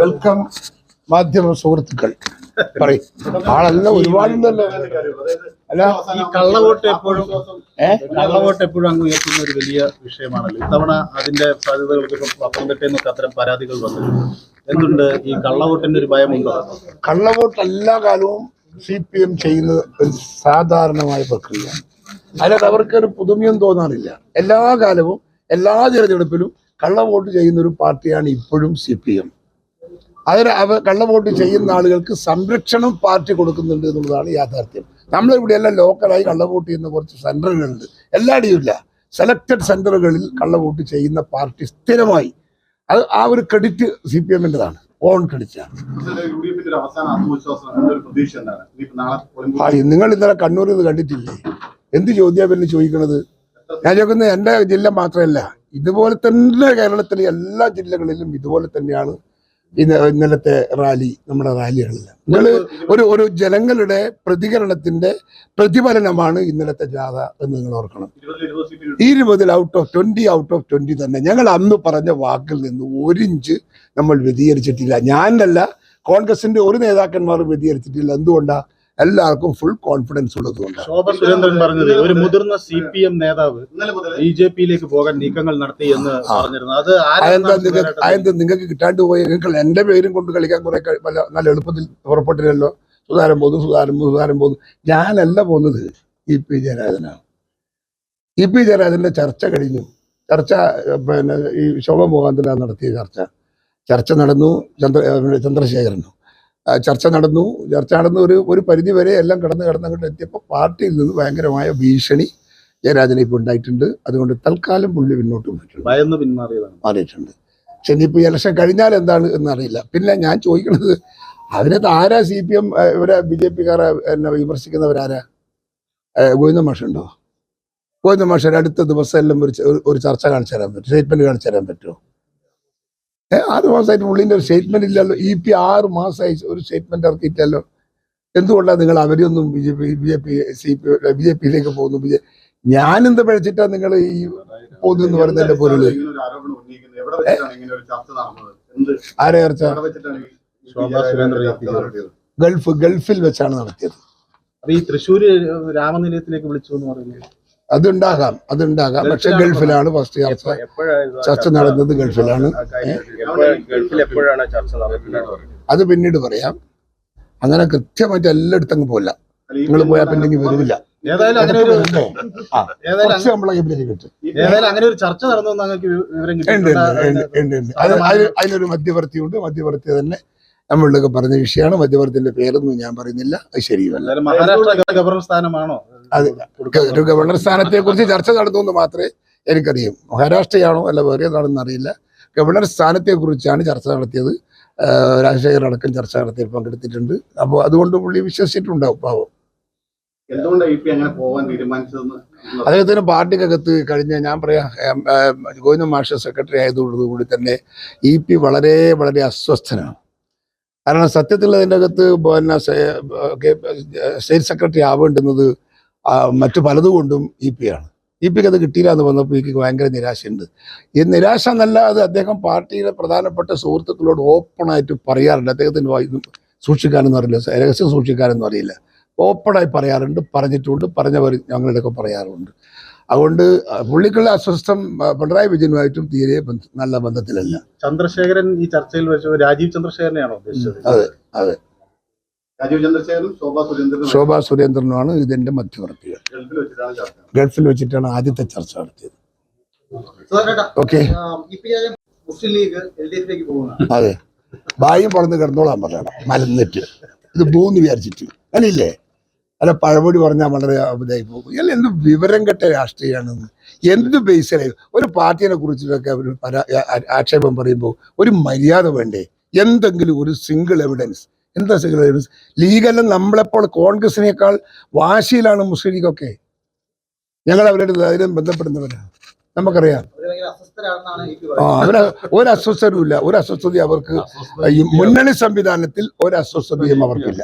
Welcome മാധ്യമ സുഹൃത്തുക്കൾ. പറയും. ആളല്ല ഒരുപാടുണ്ടല്ലോ. അല്ല ഈ കള്ളവോട്ട് എപ്പോഴും കള്ളവോട്ട് എപ്പോഴും അങ്ങ് ഉയർത്തുന്ന ഒരു വലിയ വിഷയമാണല്ലോ. ഇത്തവണ അതിന്റെ സാധ്യതകൾക്ക് പത്തനംതിട്ടയിൽ നിന്നൊക്കെ അത്തരം പരാതികൾ വന്നു എന്തുണ്ട് ഈ കള്ളവോട്ടിന്റെ ഒരു ഭയമുണ്ടോ? കള്ളവോട്ട് എല്ലാ കാലവും സി പി എം ചെയ്യുന്നത് ഒരു സാധാരണമായ പ്രക്രിയയാണ് അതിനകത്ത് അവർക്ക് ഒരു പുതുമയും തോന്നാറില്ല. എല്ലാ കാലവും എല്ലാ തിരഞ്ഞെടുപ്പിലും കള്ളവോട്ട് ചെയ്യുന്ന ഒരു പാർട്ടിയാണ് ഇപ്പോഴും സി പി എം. അതിന് അവ കള്ളവോട്ട് ചെയ്യുന്ന ആളുകൾക്ക് സംരക്ഷണം പാർട്ടി കൊടുക്കുന്നുണ്ട് എന്നുള്ളതാണ് യാഥാർത്ഥ്യം. നമ്മളിവിടെയെല്ലാം ലോക്കലായി കള്ളവോട്ട് ചെയ്യുന്ന കുറച്ച് സെന്ററുകളുണ്ട് എല്ലായിടെയും ഇല്ല. സെലക്റ്റഡ് സെന്ററുകളിൽ കള്ളവോട്ട് ചെയ്യുന്ന പാർട്ടി സ്ഥിരമായി. അത് ആ ഒരു ക്രെഡിറ്റ് സി പി എമ്മിന്റെതാണ് ഓൺ ക്രെഡിറ്റാണ് നിങ്ങൾ ഇന്നലെ കണ്ണൂരിൽ നിന്ന് കണ്ടിട്ടില്ലേ? എന്ത് ചോദ്യം പിന്നെ ചോദിക്കണത്? ഞാൻ ചോദിക്കുന്നത് എന്റെ ജില്ല മാത്രമല്ല ഇതുപോലെ തന്നെ കേരളത്തിലെ എല്ലാ ജില്ലകളിലും ഇതുപോലെ തന്നെയാണ് ഇന്ന് ഇന്നലത്തെ റാലി നമ്മുടെ റാലികളെല്ലാം നിങ്ങൾ ഒരു ഒരു ജനങ്ങളുടെ പ്രതികരണത്തിന്റെ പ്രതിഫലനമാണ് ഇന്നലത്തെ ജാഥ എന്ന് നിങ്ങൾ ഓർക്കണം. ഇരുപതിൽ out of twenty out of twenty തന്നെ. ഞങ്ങൾ അന്ന് പറഞ്ഞ വാക്കിൽ നിന്ന് ഒരിഞ്ച് നമ്മൾ വ്യതിചരിച്ചിട്ടില്ല ഞാനല്ല കോൺഗ്രസിന്റെ ഒരു നേതാക്കന്മാർ വ്യതിചരിച്ചിട്ടില്ല എന്തുകൊണ്ടാ? എല്ലാവർക്കും ഫുൾ കോൺഫിഡൻസ് ഉള്ളത് കൊണ്ടാണ്. ശോഭ സുരേന്ദ്രൻ പറഞ്ഞത് ഒരു മുതിർന്ന സി പി എം നേതാവ് ഇന്നലെ മുതൽ ബി ജെ പിയിലേക്ക് പോകാൻ നീക്കങ്ങൾ നടത്തി എന്ന് പറഞ്ഞിരുന്നു. അത് അതെന്താ നിങ്ങൾക്ക് അതെന്താ നിങ്ങൾക്ക് കിട്ടാണ്ട് പോയി? നിങ്ങൾ എന്റെ പേരും കൊണ്ട് കളിക്കാൻ കുറെ നല്ല എളുപ്പത്തിൽ പുറപ്പെട്ടില്ലല്ലോ. സുധാരം പോകുന്നു സുധാരം സുധാരം പോന്നു ഞാനല്ല പോകുന്നത് ഇ പി ജയരാജനാണ്. ഇ പി ജയരാജന്റെ ചർച്ച കഴിഞ്ഞു. ചർച്ച പിന്നെ ഈ ശോഭ മുഖാന്തര നടത്തിയ ചർച്ച. ചർച്ച നടന്നു. ചന്ദ്ര ചന്ദ്രശേഖരനും. ചർച്ച നടന്നു. ചർച്ച നടന്ന ഒരു ഒരു പരിധി വരെ എല്ലാം കടന്ന് കടന്ന് അങ്ങോട്ട് എത്തിയപ്പോൾ പാർട്ടിയിൽ നിന്ന് ഭയങ്കരമായ ഭീഷണി ജയരാജന് ഇപ്പോൾ ഉണ്ടായിട്ടുണ്ട്. അതുകൊണ്ട് തൽക്കാലം പുള്ളി പിന്നോട്ട് പോയിട്ടുണ്ട്. മാറിയിട്ടുണ്ട്. പക്ഷെ ഇനിയിപ്പോൾ ഈ ഇലക്ഷൻ കഴിഞ്ഞാൽ എന്താണ് എന്നറിയില്ല. പിന്നെ ഞാൻ ചോദിക്കുന്നത് അതിനകത്ത് ആരാ സി പി എം ഇവരെ ബി ജെ പിക്കാരെ എന്നെ വിമർശിക്കുന്നവരാരാ? ഗോവിന്ദ മാഷുണ്ടോ ഗോവിന്ദ മാഷ അടുത്ത ദിവസം എല്ലാം ഒരു ഒരു- ചർച്ച കാണിച്ചു തരാൻ പറ്റും. സ്റ്റേറ്റ്മെന്റ് കാണിച്ചു തരാൻ പറ്റുമോ? ആറ് മാസമായിട്ട് പുള്ളിന്റെ ഒരു സ്റ്റേറ്റ്മെന്റ് ഇല്ലല്ലോ. ഇ പി ആറ് മാസമായി ഒരു സ്റ്റേറ്റ്മെന്റ് ഇറക്കിയിട്ടല്ലോ എന്തുകൊണ്ടാണ് നിങ്ങൾ അവരെയൊന്നും B J P B J P C P B J പിയിലേക്ക് പോകുന്നു? ബി ജെ ഞാനെന്ത് പഴിച്ചിട്ടാ നിങ്ങൾ ഈ പോകുന്നു പറയുന്നതിന്റെ പൊരുൾ ഇങ്ങനെ ഒരു ആരോപണം ഉന്നയിക്കുന്നത് എവിടെ വെച്ചിട്ടാണ് ഇങ്ങനെ ഒരു ചർച്ച? നടന്നത് എന്ത് ആരെ ചർച്ച ഗൾഫ് ഗൾഫിൽ വെച്ചാണ് നടത്തിയത്. അപ്പൊ ഈ തൃശ്ശൂര് രാമനിലയത്തിലേക്ക് വിളിച്ചു എന്ന് പറയുന്നത് അതുണ്ടാകാം അതുണ്ടാകാം. പക്ഷെ ഗൾഫിലാണ് ഫസ്റ്റ് ചർച്ച ചർച്ച നടന്നത് ഗൾഫിലാണ്. ഗൾഫിൽ എപ്പോഴാണ് ചർച്ച നടക്കുന്നത് അത് പിന്നീട് പറയാം. അങ്ങനെ കൃത്യമായിട്ട് എല്ലായിടത്തും അങ്ങ് പോല നിങ്ങൾ പോയാൽ പിന്നെ വരുന്നില്ല വരില്ല ഏതായാലും അങ്ങനെ ഒരു ആ ഏതായാലും കുറച്ച് നമ്മളെ കയ്യിലേക്ക് കിട്ടും. ഏതായാലും അങ്ങനെ ഒരു ചർച്ച നടന്നു എന്ന് വിവരം ഉണ്ട് ഉണ്ട് ഉണ്ട് ഉണ്ട്. ഉണ്ട് അതിന് അതിനൊരു മധ്യവർത്തിയുണ്ട്. മധ്യവർത്തി തന്നെ നമ്മളിലൊക്കെ പറഞ്ഞ വിഷയമാണ്. മധ്യവർത്തിന്റെ പേരൊന്നും ഞാൻ പറയുന്നില്ല. അത് ശരിയല്ല. ഗവർണർ സ്ഥാനമാണോ? അത് ഒരു ഗവർണർ സ്ഥാനത്തെ കുറിച്ച് ചർച്ച നടന്നു എന്ന് മാത്രമേ എനിക്കറിയാം. മഹാരാഷ്ട്രയാണോ അല്ല വേറെ ഏതാണെന്ന് അറിയില്ല. ഗവർണർ സ്ഥാനത്തെ കുറിച്ചാണ് ചർച്ച നടത്തിയത്. രാജശേഖർ അടക്കം ചർച്ച നടത്തി പങ്കെടുത്തിട്ടുണ്ട്. അപ്പോൾ അതുകൊണ്ട് പുള്ളി വിശ്വസിച്ചിട്ടുണ്ടാവും പാവം. അദ്ദേഹത്തിന് പാർട്ടിക്കകത്ത് കഴിഞ്ഞ ഞാൻ പറയാം ഗോവിന്ദ മാഷ സെക്രട്ടറി ആയതോടുകൂടി തന്നെ ഇ പി വളരെ വളരെ അസ്വസ്ഥനാണ്. കാരണം സത്യത്തിൽ അതിന്റെ അകത്ത് പിന്നെ സ്റ്റേറ്റ് സെക്രട്ടറി ആവേണ്ടുന്നത് മറ്റു പലതുകൊണ്ടും ഇ പി ആണ്. ഇ പിക്ക് അത് കിട്ടിയില്ല എന്ന് വന്നപ്പോൾ ഇക്ക് ഭയങ്കര നിരാശയുണ്ട്. ഈ നിരാശ എന്നല്ല അത് അദ്ദേഹം പാർട്ടിയിലെ പ്രധാനപ്പെട്ട സുഹൃത്തുക്കളോട് ഓപ്പണായിട്ട് പറയാറുണ്ട്. അദ്ദേഹത്തിന് സൂക്ഷിക്കാനൊന്നും അറിയില്ല. രഹസ്യം സൂക്ഷിക്കാനൊന്നും അറിയില്ല. ഓപ്പണായി പറയാറുണ്ട് പറഞ്ഞിട്ടുണ്ട് പറഞ്ഞവർ ഞങ്ങളുടെയൊക്കെ പറയാറുണ്ട്. അതുകൊണ്ട് പുള്ളിക്കുള്ള അസ്വസ്ഥം പിണറായി വിജയനുമായിട്ടും തീരെ നല്ല ബന്ധത്തിലല്ല. ചന്ദ്രശേഖരൻ ഈ ചർച്ചയിൽ വെച്ച് രാജീവ് ചന്ദ്രശേഖരനെയാണോ ഉദ്ദേശിച്ചത്? അതെ രാജീവ് ചന്ദ്രശേഖരനും ശോഭാ സുരേന്ദ്രനും ശോഭാ സുരേന്ദ്രനുമാണ് ഇതിന്റെ മധ്യവർത്തികൾ ഗൾഫിൽ വെച്ചിട്ടാണ് ചർച്ച ഗൾഫിൽ വെച്ചിട്ടാണ് ആദ്യത്തെ ചർച്ച നടത്തിയത്. Okay. Muslim League L D എഫിലേക്ക് പോകുന്നു അതെ. ഭാഗ്യം പറഞ്ഞ് കിടന്നോളാൻ പറയണം. മലന്നിട്ട്. ഇത് പോകുന്നു വിചാരിച്ചിട്ട്. അല്ലില്ലേ? അല്ല പഴമൊഴി പറഞ്ഞാൽ വളരെ ഇതായി പോകും. അല്ല എന്ത് വിവരം കെട്ട രാഷ്ട്രീയമാണെന്ന് എന്ത് ബേസിലായി ഒരു പാർട്ടിയെ കുറിച്ചിട്ടൊക്കെ അവർ ആക്ഷേപം പറയുമ്പോൾ ഒരു മര്യാദ വേണ്ടേ? എന്തെങ്കിലും ഒരു സിംഗിൾ എവിഡൻസ് എന്താ സിംഗിൾ എവിഡൻസ് ലീഗെല്ലാം നമ്മളെപ്പോൾ കോൺഗ്രസിനേക്കാൾ വാശിയിലാണ് മുസ്ലിം ലീഗൊക്കെ ഞങ്ങൾ അവരുടെ ധൈര്യം ബന്ധപ്പെടുന്നവരാണ് നമുക്കറിയാം. ആ അവർ ഒരു അസ്വസ്ഥരും ഇല്ല ഒരു അസ്വസ്ഥതയും അവർക്ക് മുന്നണി സംവിധാനത്തിൽ ഒരു അസ്വസ്ഥതയും അവർക്കില്ല.